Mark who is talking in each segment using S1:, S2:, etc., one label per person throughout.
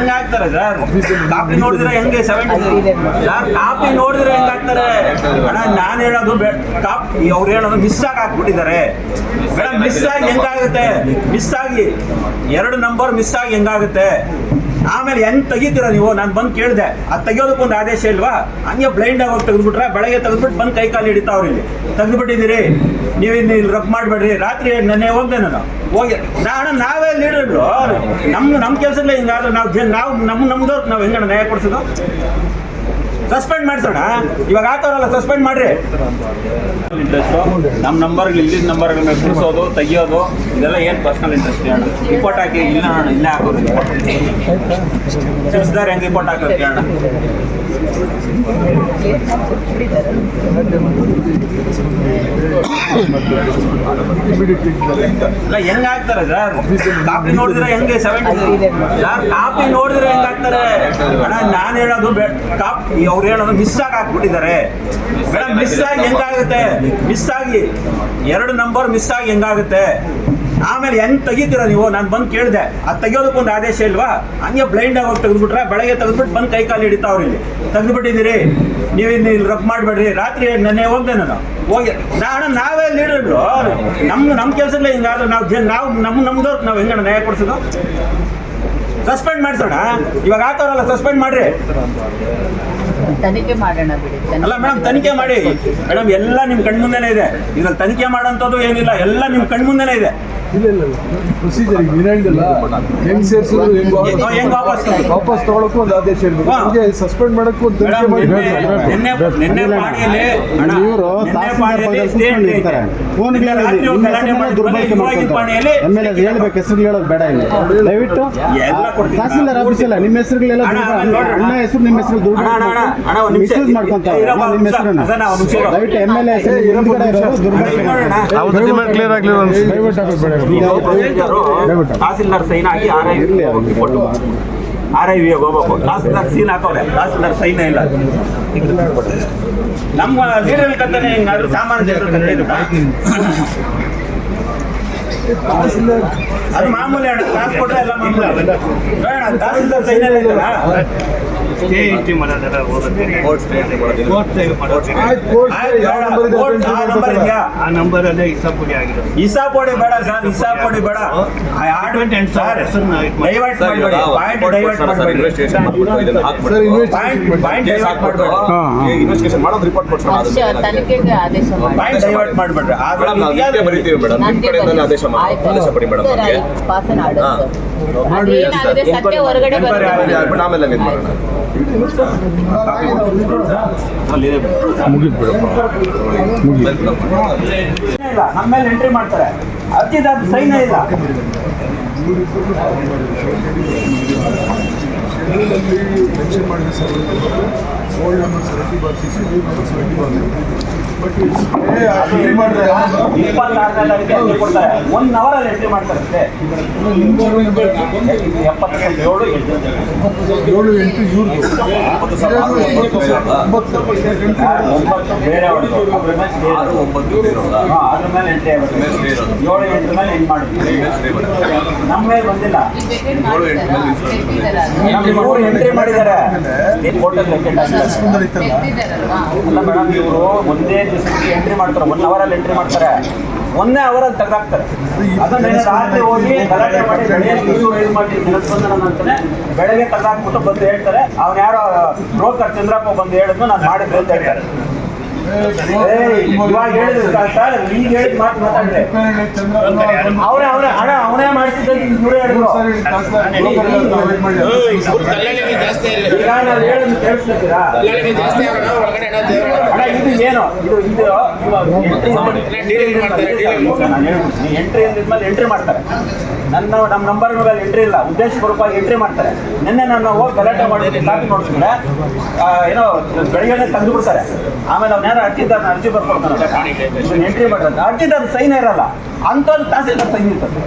S1: ಹೆಂಗ್ sir? Copy ನೋಡಿದ್ರೆ ಹೆಂಗೆ ಸೆವೆಂಟಿ ಸರ್, ಕಾಪಿ ನೋಡಿದ್ರೆ ಹೆಂಗಾಗ್ತಾರೆ? ಅಣ್ಣ, ನಾನು ಹೇಳೋದು ಕಾಪ್ ಅವ್ರು ಹೇಳೋದು ಮಿಸ್ ಆಗಿ ಹಾಕ್ಬಿಟ್ಟಿದ್ದಾರೆ ಮೇಡಮ್ ಮಿಸ್ ಆಗಿ ಹೆಂಗಾಗುತ್ತೆ? ಮಿಸ್ ಆಗಿ ಎರಡು ನಂಬರ್ ಮಿಸ್ ಆಗಿ ಹೆಂಗಾಗುತ್ತೆ? ಆಮೇಲೆ ಹೆಂಗ್ ತೆಗಿತೀರ ನೀವು? ನಾನು ಬಂದು ಕೇಳಿದೆ. ಅದು ತೆಗಿಯೋದಕ್ಕೊಂದು ಆದೇಶ ಇಲ್ವಾ? ಹಂಗೆ ಬ್ಲೈಂಡ್ ಆಗಿ ತೆಗೆದ್ಬಿಟ್ರೆ ಬೆಳಗ್ಗೆ ತೆಗೆದ್ಬಿಟ್ಟು ಬಂದು ಕೈ ಕಾಲು ಹಿಡಿತಾ ಇಲ್ಲಿ. ತೆಗೆದ್ಬಿಟ್ಟಿದ್ದೀರಿ. ನೀವು ಇಲ್ಲಿ ರಫ್ ಮಾಡಬೇಡ್ರಿ. ರಾತ್ರಿ ನೆನ್ನೆ ಹೋಗ್ದೆ ನಾನು. ಹೋಗಿ ನಾನು ನಾವೇ ಲೀಡರ್ಗಳು ನಮ್ಮ ನಮ್ಮ ಕೆಲಸದಲ್ಲೇ ಹಿಂಗಾದ್ರೆ ನಾವು ನಾವು ನಮ್ಮ ನಮ್ದವ್ರು ನಾವು ಹೆಂಗಣ್ಣ ನ್ಯಾಯ ಕೊಡ್ಸೋದು? ಸಸ್ಪೆಂಡ್ ಮಾಡ್ಸೋಣ ಇವಾಗ ಆತವರಲ್ಲ ಸಸ್ಪೆಂಡ್ ಮಾಡ್ರಿ. ಇಂಟ್ರೆಸ್ಟು ನಮ್ಮ ನಂಬರ್ಗಳು ಇಲ್ಲಿದ್ದ ನಂಬರ್ಗಳನ್ನ ಕೂರಿಸೋದು, ತೆಗಿಯೋದು, ಇದೆಲ್ಲ ಏನು ಪರ್ಸನಲ್ ಇಂಟ್ರೆಸ್ಟ್ ರಿಪೋರ್ಟ್ ಹಾಕಿ ಇಲ್ಲ ಅಣ್ಣ ಇಲ್ಲೇ ಹಾಕೋದು. ಹೆಂಗೆ ರಿಪೋರ್ಟ್ ಹಾಕೋದು ಇಲ್ಲ, ಹೆಂಗ್ ಸರ್? ಕಾಪಿ ನೋಡಿದ್ರೆ ಹೆಂಗೆ ಸೆವೆಂಟಿ ಸರ್, ಕಾಪಿ ನೋಡಿದ್ರೆ ಹೆಂಗ್ ಆಗ್ತಾರೆ ಅಣ್ಣ, ನಾನು ಹೇಳೋದು ಕಾಪಿ ಅವ್ರು ಹೇಳೋದು ಮಿಸ್ ಆಗಿ ಹಾಕ್ಬಿಟ್ಟಿದ್ದಾರೆ. ಮಿಸ್ ಆಗಿ ಹೆಂಗಾಗುತ್ತೆ? ಮಿಸ್ ಆಗಿ ಎರಡು ನಂಬರ್ ಮಿಸ್ ಆಗಿ ಹೆಂಗಾಗುತ್ತೆ? ಆಮೇಲೆ ಹೆಂಗ್ ತೆಗಿತೀರ ನೀವು? ನಾನು ಬಂದು ಕೇಳಿದೆ. ಅದು ತೆಗಿಯೋದಕ್ಕೊಂದು ಆದೇಶ ಇಲ್ವಾ? ಹಂಗೆ ಬ್ಲೈಂಡ್ ಆಗಿ ಹೋಗಿ ತೆಗೆದ್ಬಿಟ್ರೆ ಬೆಳಗ್ಗೆ ತೆಗೆದ್ಬಿಟ್ಟು ಬಂದು ಕೈ ಕಾಲು ಹಿಡಿತಾವ್ರಿ ಇಲ್ಲಿ. ತೆಗೆದ್ಬಿಟ್ಟಿದ್ದೀರಿ. ನೀವು ಇಲ್ಲಿ ರಫ್ ಮಾಡಬೇಡ್ರಿ. ರಾತ್ರಿ ನೆನ್ನೆ ಹೋಗ್ದೆ ನಾನು. ಹೋಗಿ ನಾನು ನಾವೇ ಲೀಡರ್ಗಳು ನಮ್ಮ ನಮ್ಮ ಕೆಲಸಗಳೇ ಹಿಂಗಾದ್ರೆ ನಾವು ನಾವು ನಮ್ಮ ನಮ್ದವ್ರು ನಾವು ಹೆಂಗಣ್ಣ ನ್ಯಾಯ ಕೊಡ್ಸೋದು? ಸಸ್ಪೆಂಡ್ ಮಾಡಿಸೋಣ? ಇವಾಗ ಹಾಕೋರಲ್ಲ ಸಸ್ಪೆಂಡ್ ಮಾಡ್ರಿ.
S2: ತನಿಖೆ ಮಾಡೋಣ ಬಿಡಿ.
S1: ಅಲ್ಲ ಮೇಡಮ್ ತನಿಖೆ ಮಾಡಿ. ಮೇಡಮ್ ಎಲ್ಲ ನಿಮ್ಮ ಕಣ್ಮುಂದೆನೇ ಇದೆ. ಇದ್ರಲ್ಲಿ ತನಿಖೆ ಮಾಡೋಂಥದ್ದು ಏನಿಲ್ಲ. ಎಲ್ಲ ನಿಮ್ಮ ಕಣ್ಮುಂದೆನೇ ಇದೆ.
S3: ಇಲ್ಲ ಇಲ್ಲ ಇಲ್ಲ. ಪ್ರೊಸೀಜರ್ ಈಗ ಹೆಂಗ್ ಸೇರ್ಸೋದು ಹೆಂಗ್ ವಾಪಸ್? ತಗೊಳಕ್ಕೂ ಒಂದು ಆದೇಶ ಇರ್ಬೇಕು. ಹೀಗೆ ಸಸ್ಪೆಂಡ್ ಮಾಡಕ್ಕೂ ಒಂದು
S4: ಇವರು ಇರ್ತಾರೆ ದುರ್ಬಳಕೆ ಮಾಡ್ತಾರೆ ಹೇಳ್ಬೇಕು ಹೆಸರು ಹೇಳೋದು ಬೇಡ ಇಲ್ಲಿ. ದಯವಿಟ್ಟು ತಹಸೀಲ್ದಾರ್ ಆಫೀಸ್ ಇಲ್ಲ ನಿಮ್ಮ ಹೆಸರುಗಳೆಲ್ಲ
S1: ಅಣ್ಣ,
S4: ಹೆಸರು ನಿಮ್ಮ ಹೆಸರು ದುರ್ಬಳಕೆ
S1: ಅಣ್ಣ, ಅಣ್ಣ, ಅಣ್ಣ, ಒಂದ್ ನಿಮಿಷ.
S4: ಮಿಸ್ಯೂಸ್ ಮಾಡ್ಕೊಂತಾರೆ ನಿಮ್ಮ ಹೆಸರನ್ನ. ದಯವಿಟ್ಟು ಎಂ ಎಲ್ ಎ ಹೆಸರು ದುರ್ಬಳಕೆ.
S3: ಕ್ಲಿಯರ್ ಆಗ್ಲಿಲ್ಲ ದಯವಿಟ್ಟು ಹಾಕೋದು ಬೇಡ
S1: ತಹಸೀಲ್ದಾರ್ ಸೈನ್ ಆಗಿ ಆರ್ ಐ. ಕೊಟ್ಟು. ಆರ್ ಐ ವಿಗೆ ಹೋಗ್ಬೇಕು. ತಹಸೀಲ್ದಾರ್ ಸೀನ್ ಹಾಕೋರೆ. ತಹಸೀಲ್ದಾರ್ ಸೈನ್ ಇಲ್ಲ. ನಮ್ಮ ಲೀಡರ್ ಕತ್ತನೆ ಹಿಂಗಾದ್ರೆ ಸಾಮಾನ್ಯ ಜನರು ಅದು ಮಾಮೂಲಿ ಅಣ್ಣ ಕಾಸು ಕೊಟ್ಟರೆ ಎಲ್ಲ ಮಾಮೂಲಿ ಬೇಡ ತಹಸೀಲ್ದಾರ್ ಸೈನ್ ಎಲ್ಲ ಇದಲ್ಲ
S5: ಸ್ಟೇ ಎಂಟ್ರಿ ಹೋಗುತ್ತೆ ಕೋರ್ಟ್ ಸ್ಟೇ ಮಾಡೋದು.
S3: ಆಯ್ತು ಕೋರ್ಟ್
S1: ಆಯ್ತು,
S3: ಯಾವ
S1: ಬೇಡ.
S3: ನಂಬರ್ ಇದೆ
S1: ಕೋರ್ಟ್ ಆ ನಂಬರ್ ಇದೆಯಾ
S5: ಆ ನಂಬರ್ ಅಲ್ಲೇ ಇಸಾಪುಡಿ
S1: ಬೇಡ ಸರ್ ಕೊಡಿ ಬೇಡ. ಡೈವರ್ಟ್ ಮಾಡಬೇಡಿ. ಪಾಯಿಂಟ್ ಮಾಡಬೇಡಿ. ಪಾಯಿಂಟ್ ಮಾಡಬೇಡ್ರಿ
S6: ಆದೇಶ ಕೊಡಿ ಮೇಡಮ್ ನಮಗೆ ಹಾ. ಆಮೇಲೆ ಇದು ಮಾಡೋಣ
S1: ಇಲ್ಲ ನಮ್ಮ ಮೇಲೆ ಎಂಟ್ರಿ ಮಾಡ್ತಾರೆ ಸೈನ್ ಇಲ್ಲ
S3: ಮೆನ್ಷನ್ ಮಾಡಿದ sir old number seventy bar six number seventy bar but entry ಮಾಡಿದ್ರೆ
S1: ಎಂಟ್ರಿ ಕೊಡ್ತಾರೆ. ಒನ್ ಅವರ್ ಅಲ್ಲಿ ಎಂಟ್ರಿ ಮಾಡ್ತಾರೆ ಏಳು ಎಂಟು.
S3: ಏಳು ಎಂಟು ಇವ್ರದ್ದು
S1: ಮೇಲೆ. ಏಳು ಎಂಟು ಮೇಲೆ
S6: ಬರುತ್ತೆ.
S1: ನಮ್ಮ ಮೇಲೆ ಬಂದಿಲ್ಲ. ಎಂಟ್ರಿ ಮಾಡಿದ್ದಾರೆ. ಅಲ್ಲ ಮೇಡಮ್ ಇವರು ಒಂದೇ ದಿವಸಕ್ಕೆ ಎಂಟ್ರಿ ಮಾಡ್ತಾರೆ ಒನ್ ಅವರಲ್ಲಿ ಎಂಟ್ರಿ ಮಾಡ್ತಾರೆ. ಒಂದೇ ಅವರಲ್ಲಿ ತೆಗೆದಾಕ್ತಾರೆ. ಅದನ್ನ ರಾತ್ರಿ ಹೋಗಿ ಗಲಾಟೆ ಮಾಡಿ ಬೆಳಗ್ಗೆ ಇವ್ರು ಇದು ಮಾಡಿ ಜನಸ್ಪಂದನ ಅಂತಾನೆ ಬೆಳಗ್ಗೆ ತೆಗೆದಾಕ್ಬಿಟ್ಟು ಬಂದು ಹೇಳ್ತಾರೆ. ಅವ್ನು ಯಾರೋ ಬ್ರೋಕರ್ ಚಂದ್ರಪ್ಪ ಬಂದು ಹೇಳಿದ್ನು ನಾನು ಮಾಡಿದ್ರೆ ಅಂತ ಹೇಳ್ತಾರೆ. ಏನು ಇದು ಇದು ಎಂಟ್ರಿ ಎಂಟ್ರಿ ಮಾಡ್ತಾರೆ ನನ್ನ ನಮ್ಮ ನಂಬರ್ ಮೇಲೆ ಎಂಟ್ರಿ ಇಲ್ಲ. ಉದ್ದೇಶಪೂರ್ವಕವಾಗಿ ಎಂಟ್ರಿ ಮಾಡ್ತಾರೆ. ನಿನ್ನೆ ನಾನು ಹೋಗಿ ಗಲಾಟೆ ಮಾಡಿದ್ರೆ ಕಾಪಿ ನೋಡಿಸಿದ್ರೆ ಏನೋ ಬೆಳಿಗ್ಗೆ ತಂದು ಬಿಡ್ತಾರೆ. ಆಮೇಲೆ ಅವ್ನು ಅರ್ಜಿದಾರನ ಅರ್ಜಿದಾರ ಅರ್ಜಿ ಬರ್ಕೊಡ್ತಾನೆ ಎಂಟ್ರಿ ಮಾಡ್ತಾರೆ. ಅರ್ಜಿದಾರ ಸೈನ್ ಇರಲ್ಲ. ಅಂಥದ್ದು ತಹಸೀಲ್ದಾರ್ ಸೈನ್ ಇರ್ತದೆ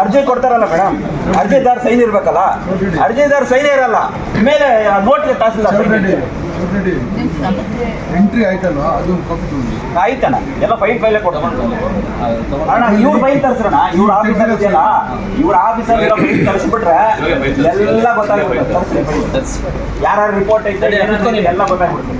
S1: ಅರ್ಜಿ ಕೊಡ್ತಾರಲ್ಲ ಮೇಡಮ್ ಅರ್ಜಿದಾರ್ ಸೈನ್ ಇರ್ಬೇಕಲ್ಲ. ಅರ್ಜಿದಾರ್ ಸೈನ್ ಇರಲ್ಲ. ಮೇಲೆ ನೋಟ್ಗೆ ತಹಸೀಲ್ದಾರ್
S3: ಸೈನ್ ಎಂಟ್ರಿ ಆಯ್ತಲ್ವಾ? ಅದು ಕಾಪಿ
S1: ಆಯ್ತಣ್ಣ. ಎಲ್ಲ ಫೈಲ್ ಫೈಲೇ ಕೊಡ್ತಾರೆ ಅಣ್ಣ ಇವ್ರು ಫೈಲ್ ತರಿಸ್ರಣ ಇವ್ರ ಆಫೀಸರ್ ಇದೆಯಲ್ಲ? ಇವ್ರ ಆಫೀಸರ್ ಇರೋ ಫೈಲ್ ತರಿಸ್ಬಿಟ್ರೆ ಎಲ್ಲ ಗೊತ್ತಾಗ್ಬಿಡುತ್ತೆ ತರಿಸಿ ಯಾರು ರಿಪೋರ್ಟ್ ಐತೆ ಎಲ್ಲ ಗೊತ್ತಾಗ್ಬಿಡುತ್ತೆ.